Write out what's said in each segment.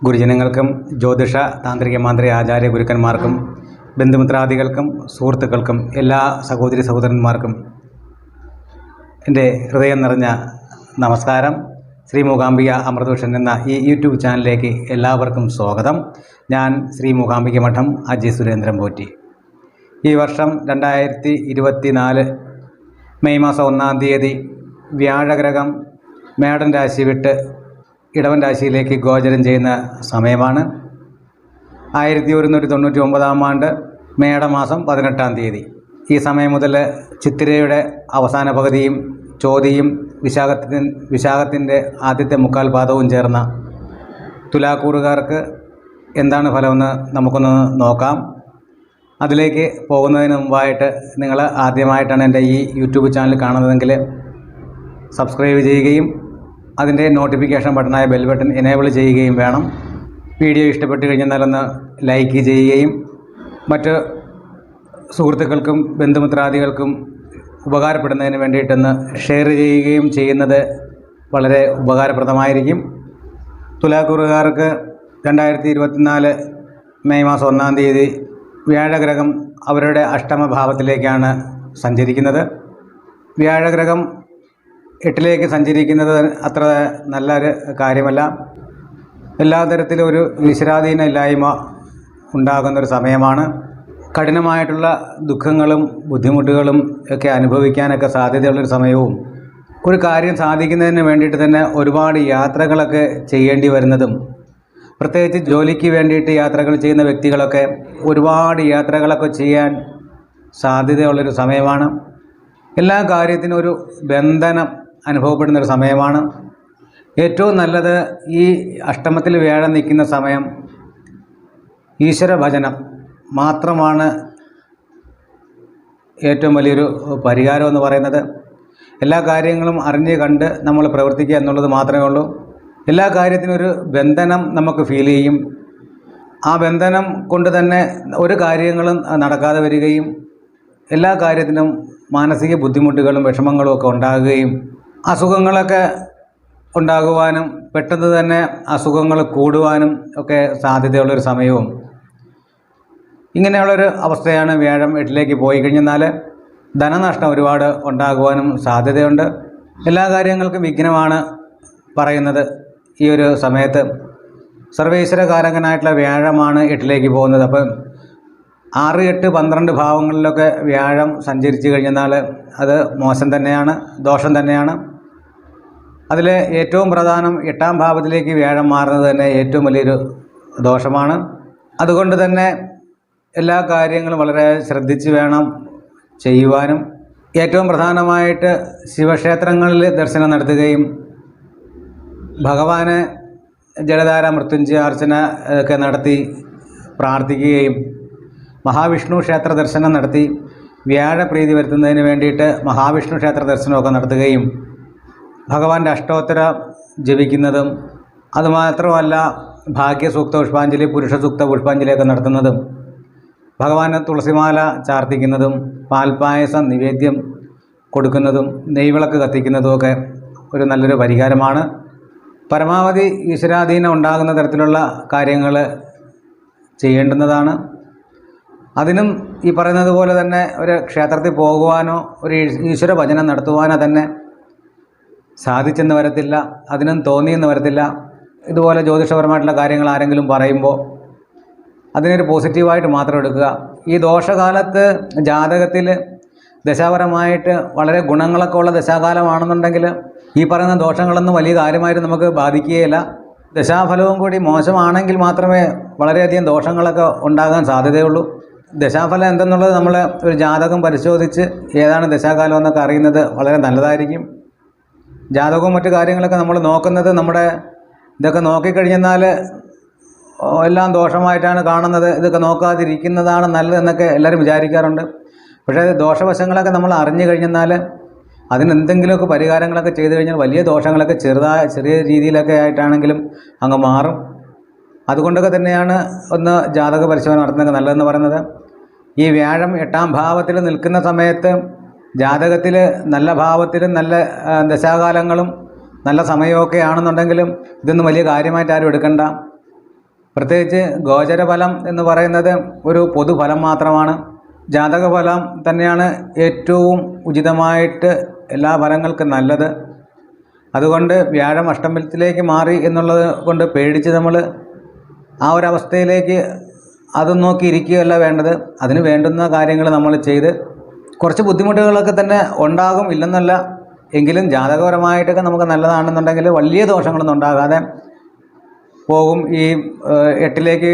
ഗുരുജനങ്ങൾക്കും ജ്യോതിഷ താന്ത്രിക മാന്ത്രിക ആചാര്യ ഗുരുക്കന്മാർക്കും ബന്ധുമിത്രാദികൾക്കും സുഹൃത്തുക്കൾക്കും എല്ലാ സഹോദരി സഹോദരന്മാർക്കും എന്റെ ഹൃദയം നിറഞ്ഞ നമസ്കാരം. ശ്രീ മൂകാംബിക അമൃതഭൂഷൻ എന്ന ഈ യൂട്യൂബ് ചാനലിലേക്ക് എല്ലാവർക്കും സ്വാഗതം. ഞാൻ ശ്രീ മൂകാംബിക മഠം അജി സുരേന്ദ്രൻ പോറ്റി. ഈ വർഷം രണ്ടായിരത്തി ഇരുപത്തി നാല് മെയ് മാസം ഒന്നാം തീയതി വ്യാഴഗ്രഹം മേടൻ രാശി വിട്ട് ഇടവൻ രാശിയിലേക്ക് ഗോചരം ചെയ്യുന്ന സമയമാണ്. ആയിരത്തി ഒരുന്നൂറ്റി തൊണ്ണൂറ്റി ഒമ്പതാം ആണ്ട് മേടമാസം പതിനെട്ടാം തീയതി. ഈ സമയം മുതൽ ചിത്തിരയുടെ അവസാന പകുതിയും ചോതിയും വിശാഖത്തിൻ വിശാഖത്തിന്റെ ആദ്യത്തെ മുക്കാൽ പാദവും ചേർന്ന തുലാക്കൂറുകാർക്ക് എന്താണ് ഫലമെന്ന് നമുക്കൊന്ന് നോക്കാം. അതിലേക്ക് പോകുന്നതിന് മുമ്പായിട്ട് നിങ്ങൾ ആദ്യമായിട്ടാണ് എന്റെ ഈ യൂട്യൂബ് ചാനൽ കാണുന്നതെങ്കിൽ സബ്സ്ക്രൈബ് ചെയ്യുകയും അതിന്റെ നോട്ടിഫിക്കേഷൻ ബട്ടണായ ബെൽ ബട്ടൺ എനേബിൾ ചെയ്യുകയും വേണം. വീഡിയോ ഇഷ്ടപ്പെട്ട് കഴിഞ്ഞാൽ ഒന്ന് ലൈക്ക് ചെയ്യുകയും. മറ്റ് സുഹൃത്തുക്കൾക്കും ബന്ധുമിത്രാദികൾക്കും ഉപകാരപ്പെടുന്നതിന് വേണ്ടിയിട്ടൊന്ന് ഷെയർ ചെയ്യുകയും ചെയ്യുന്നത് വളരെ ഉപകാരപ്രദമായിരിക്കും. തുലാക്കുറുകാർക്ക് രണ്ടായിരത്തി ഇരുപത്തിനാല് മെയ് മാസം ഒന്നാം തീയതി വ്യാഴഗ്രഹം അവരുടെ അഷ്ടമഭാവത്തിലേക്കാണ് സഞ്ചരിക്കുന്നത്. വ്യാഴഗ്രഹം എട്ടിലേക്ക് സഞ്ചരിക്കുന്നത് അത്ര നല്ലൊരു കാര്യമല്ല. എല്ലാ തരത്തിലും ഒരു നിശ്രാധീന ഇല്ലായ്മ ഉണ്ടാകുന്നൊരു സമയമാണ്. കഠിനമായിട്ടുള്ള ദുഃഖങ്ങളും ബുദ്ധിമുട്ടുകളും ഒക്കെ അനുഭവിക്കാനൊക്കെ സാധ്യതയുള്ളൊരു സമയവും. ഒരു കാര്യം സാധിക്കുന്നതിന് വേണ്ടിയിട്ട് തന്നെ ഒരുപാട് യാത്രകളൊക്കെ ചെയ്യേണ്ടി വരുന്നതും പ്രത്യേകിച്ച് ജോലിക്ക് വേണ്ടിയിട്ട് യാത്രകൾ ചെയ്യുന്ന വ്യക്തികളൊക്കെ ഒരുപാട് യാത്രകളൊക്കെ ചെയ്യാൻ സാധ്യതയുള്ളൊരു സമയമാണ്. എല്ലാ കാര്യത്തിനും ഒരു ബന്ധനം അനുഭവപ്പെടുന്നൊരു സമയമാണ്. ഏറ്റവും നല്ലത് ഈ അഷ്ടമത്തിൽ വ്യാഴം നിൽക്കുന്ന സമയം ഈശ്വര ഭജനം മാത്രമാണ് ഏറ്റവും വലിയൊരു പരിഹാരം എന്ന് പറയുന്നത്. എല്ലാ കാര്യങ്ങളും അറിഞ്ഞ് കണ്ട് നമ്മൾ പ്രവർത്തിക്കുക എന്നുള്ളത് മാത്രമേ ഉള്ളൂ. എല്ലാ കാര്യത്തിനും ഒരു ബന്ധനം നമുക്ക് ഫീൽ ചെയ്യും. ആ ബന്ധനം കൊണ്ട് തന്നെ ഒരു കാര്യങ്ങളും നടക്കാതെ വരികയും എല്ലാ കാര്യത്തിനും മാനസിക ബുദ്ധിമുട്ടുകളും വിഷമങ്ങളും ഒക്കെ ഉണ്ടാകുകയും അസുഖങ്ങളൊക്കെ ഉണ്ടാകുവാനും പെട്ടെന്ന് തന്നെ അസുഖങ്ങൾ കൂടുവാനും ഒക്കെ സാധ്യതയുള്ളൊരു സമയവും. ഇങ്ങനെയുള്ളൊരു അവസ്ഥയാണ് വ്യാഴം എട്ടിലേക്ക് പോയി കഴിഞ്ഞാൽ ധനനഷ്ടം ഒരുപാട് ഉണ്ടാകുവാനും സാധ്യതയുണ്ട്. എല്ലാ കാര്യങ്ങൾക്കും വിഘ്നമാണ് പറയുന്നത് ഈ ഒരു സമയത്ത്. സർവേശ്വരകാരകനായിട്ടുള്ള വ്യാഴമാണ് എട്ടിലേക്ക് പോകുന്നത്. അപ്പം ആറ് എട്ട് പന്ത്രണ്ട് ഭാവങ്ങളിലൊക്കെ വ്യാഴം സഞ്ചരിച്ചു കഴിഞ്ഞാൽ അത് മോശം തന്നെയാണ് ദോഷം തന്നെയാണ്. അതിൽ ഏറ്റവും പ്രധാനം എട്ടാം ഭാവത്തിലേക്ക് വ്യാഴം മാറുന്നത് തന്നെ ഏറ്റവും വലിയൊരു ദോഷമാണ്. അതുകൊണ്ട് തന്നെ എല്ലാ കാര്യങ്ങളും വളരെ ശ്രദ്ധിച്ച് വേണം ചെയ്യുവാനും. ഏറ്റവും പ്രധാനമായിട്ട് ശിവക്ഷേത്രങ്ങളിൽ ദർശനം നടത്തുകയും ഭഗവാന് ജലധാര മൃത്യുഞ്ജയ അർച്ചന ഒക്കെ നടത്തി പ്രാർത്ഥിക്കുകയും മഹാവിഷ്ണു ക്ഷേത്ര ദർശനം നടത്തി വ്യാഴപ്രീതി വരുത്തുന്നതിന് വേണ്ടിയിട്ട് മഹാവിഷ്ണു ക്ഷേത്ര ദർശനമൊക്കെ നടത്തുകയും ഭഗവാന്റെ അഷ്ടോത്തര ജപിക്കുന്നതും അതുമാത്രമല്ല ഭാഗ്യസൂക്ത പുഷ്പാഞ്ജലി പുരുഷ സൂക്ത പുഷ്പാഞ്ജലിയൊക്കെ നടത്തുന്നതും ഭഗവാന് തുളസിമാല ചാർത്തിക്കുന്നതും പാൽപ്പായസം നിവേദ്യം കൊടുക്കുന്നതും നെയ്വിളക്ക് കത്തിക്കുന്നതുമൊക്കെ ഒരു നല്ലൊരു പരിഹാരമാണ്. പരമാവധി ഈശ്വരാധീനം ഉണ്ടാകുന്ന തരത്തിലുള്ള കാര്യങ്ങൾ ചെയ്യേണ്ടുന്നതാണ്. അതിനും ഈ പറയുന്നത് പോലെ തന്നെ ഒരു ക്ഷേത്രത്തിൽ പോകുവാനോ ഒരു ഈശ്വര ഭജനം നടത്തുവാനോ തന്നെ സാധിച്ചെന്ന് വരത്തില്ല അതിനും തോന്നിയെന്ന് വരത്തില്ല. ഇതുപോലെ ജ്യോതിഷപരമായിട്ടുള്ള കാര്യങ്ങൾ ആരെങ്കിലും പറയുമ്പോൾ അതിനൊരു പോസിറ്റീവായിട്ട് മാത്രം എടുക്കുക. ഈ ദോഷകാലത്ത് ജാതകത്തിൽ ദശാപരമായിട്ട് വളരെ ഗുണങ്ങളൊക്കെ ഉള്ള ദശാകാലമാണെന്നുണ്ടെങ്കിൽ ഈ പറയുന്ന ദോഷങ്ങളൊന്നും വലിയ കാര്യമായിട്ട് നമുക്ക് ബാധിക്കുകയില്ല. ദശാഫലവും കൂടി മോശമാണെങ്കിൽ മാത്രമേ വളരെയധികം ദോഷങ്ങളൊക്കെ ഉണ്ടാകാൻ സാധ്യതയുള്ളൂ. ദശാഫലം എന്തെന്നുള്ളത് നമ്മൾ ഒരു ജാതകം പരിശോധിച്ച് ഏതാണ് ദശാകാലം എന്നൊക്കെ അറിയുന്നത് വളരെ നല്ലതായിരിക്കും. ജാതകവും മറ്റു കാര്യങ്ങളൊക്കെ നമ്മൾ നോക്കുന്നത് നമ്മുടെ ഇതൊക്കെ നോക്കിക്കഴിഞ്ഞെന്നാൽ എല്ലാം ദോഷമായിട്ടാണ് കാണുന്നത്. ഇതൊക്കെ നോക്കാതിരിക്കുന്നതാണ് നല്ലതെന്നൊക്കെ എല്ലാവരും വിചാരിക്കാറുണ്ട്. പക്ഷേ ദോഷവശങ്ങളൊക്കെ നമ്മൾ അറിഞ്ഞു കഴിഞ്ഞെന്നാൽ അതിനെന്തെങ്കിലുമൊക്കെ പരിഹാരങ്ങളൊക്കെ ചെയ്തു കഴിഞ്ഞാൽ വലിയ ദോഷങ്ങളൊക്കെ ചെറുതായ ചെറിയ രീതിയിലൊക്കെ ആയിട്ടാണെങ്കിലും അങ്ങ് മാറും. അതുകൊണ്ടൊക്കെ തന്നെയാണ് ഒന്ന് ജാതക പരിശോധന നടത്തുന്നത് നല്ലതെന്ന് പറയുന്നത്. ഈ വ്യാഴം എട്ടാം ഭാവത്തിൽ നിൽക്കുന്ന സമയത്ത് ജാതകത്തിൽ നല്ല ഭാവത്തിലും നല്ല ദശാകാലങ്ങളും നല്ല സമയമൊക്കെ ആണെന്നുണ്ടെങ്കിലും ഇതൊന്നും വലിയ കാര്യമായിട്ട് ആരും എടുക്കണ്ട. പ്രത്യേകിച്ച് ഗോചരഫലം എന്ന് പറയുന്നത് ഒരു പൊതുഫലം മാത്രമാണ്. ജാതകഫലം തന്നെയാണ് ഏറ്റവും ഉചിതമായിട്ട് എല്ലാ ഫലങ്ങൾക്കും നല്ലത്. അതുകൊണ്ട് വ്യാഴം അഷ്ടമത്തിലേക്ക് മാറി എന്നുള്ളത് കൊണ്ട് പേടിച്ച് നമ്മൾ ആ ഒരവസ്ഥയിലേക്ക് അത് നോക്കി ഇരിക്കുകയല്ല വേണ്ടത്. അതിന് വേണ്ടുന്ന കാര്യങ്ങൾ നമ്മൾ ചെയ്ത് കുറച്ച് ബുദ്ധിമുട്ടുകളൊക്കെ തന്നെ ഉണ്ടാകും ഇല്ലെന്നല്ല. എങ്കിലും ജാതകപരമായിട്ടൊക്കെ നമുക്ക് നല്ലതാണെന്നുണ്ടെങ്കിൽ വലിയ ദോഷങ്ങളൊന്നും ഉണ്ടാകാതെ പോകും. ഈ എട്ടിലേക്ക്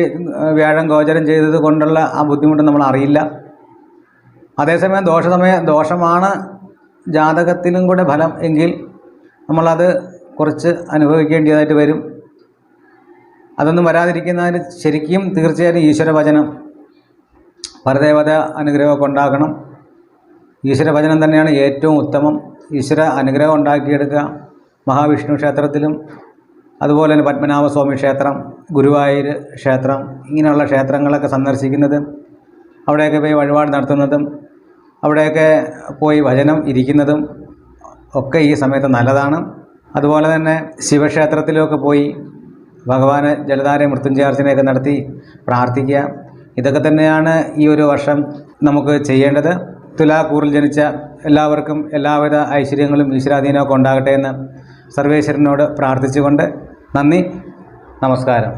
വ്യാഴം ഗോചരം ചെയ്തത് കൊണ്ടുള്ള ആ ബുദ്ധിമുട്ട് നമ്മൾ അറിയില്ല. അതേസമയം ദോഷസമയ ദോഷമാണ് ജാതകത്തിലും കൂടെ ഫലം എങ്കിൽ നമ്മളത് കുറച്ച് അനുഭവിക്കേണ്ടതായിട്ട് വരും. അതൊന്നും വരാതിരിക്കുന്നതിന് ശരിക്കും തീർച്ചയായും ഈശ്വരവചനം പരദേവത അനുഗ്രഹമൊക്കെ ഉണ്ടാക്കണം ഈശ്വരവചനം തന്നെയാണ് ഏറ്റവും ഉത്തമം. ഈശ്വര അനുഗ്രഹം ഉണ്ടാക്കിയെടുക്കുക. മഹാവിഷ്ണു ക്ഷേത്രത്തിലും അതുപോലെ തന്നെ പത്മനാഭസ്വാമി ക്ഷേത്രം ഗുരുവായൂർ ക്ഷേത്രം ഇങ്ങനെയുള്ള ക്ഷേത്രങ്ങളൊക്കെ സന്ദർശിക്കുന്നത് അവിടെയൊക്കെ പോയി വഴിപാട് നടത്തുന്നതും അവിടെയൊക്കെ പോയി ഭജനം ഇരിക്കുന്നതും ഒക്കെ ഈ സമയത്ത് നല്ലതാണ്. അതുപോലെ തന്നെ ശിവക്ഷേത്രത്തിലൊക്കെ പോയി ഭഗവാന് ജലധാര മൃത്യുഞ്ജയാർച്ചനയൊക്കെ നടത്തി പ്രാർത്ഥിക്കുക. ഇതൊക്കെ തന്നെയാണ് ഈ ഒരു വർഷം നമുക്ക് ചെയ്യേണ്ടത്. തുലാക്കൂറിൽ ജനിച്ച എല്ലാവർക്കും എല്ലാവിധ ഐശ്വര്യങ്ങളും ഈശ്വരാധീനമൊക്കെ ഉണ്ടാകട്ടെ എന്ന് സർവേശ്വരനോട് പ്രാർത്ഥിച്ചുകൊണ്ട് നന്ദി നമസ്കാരം.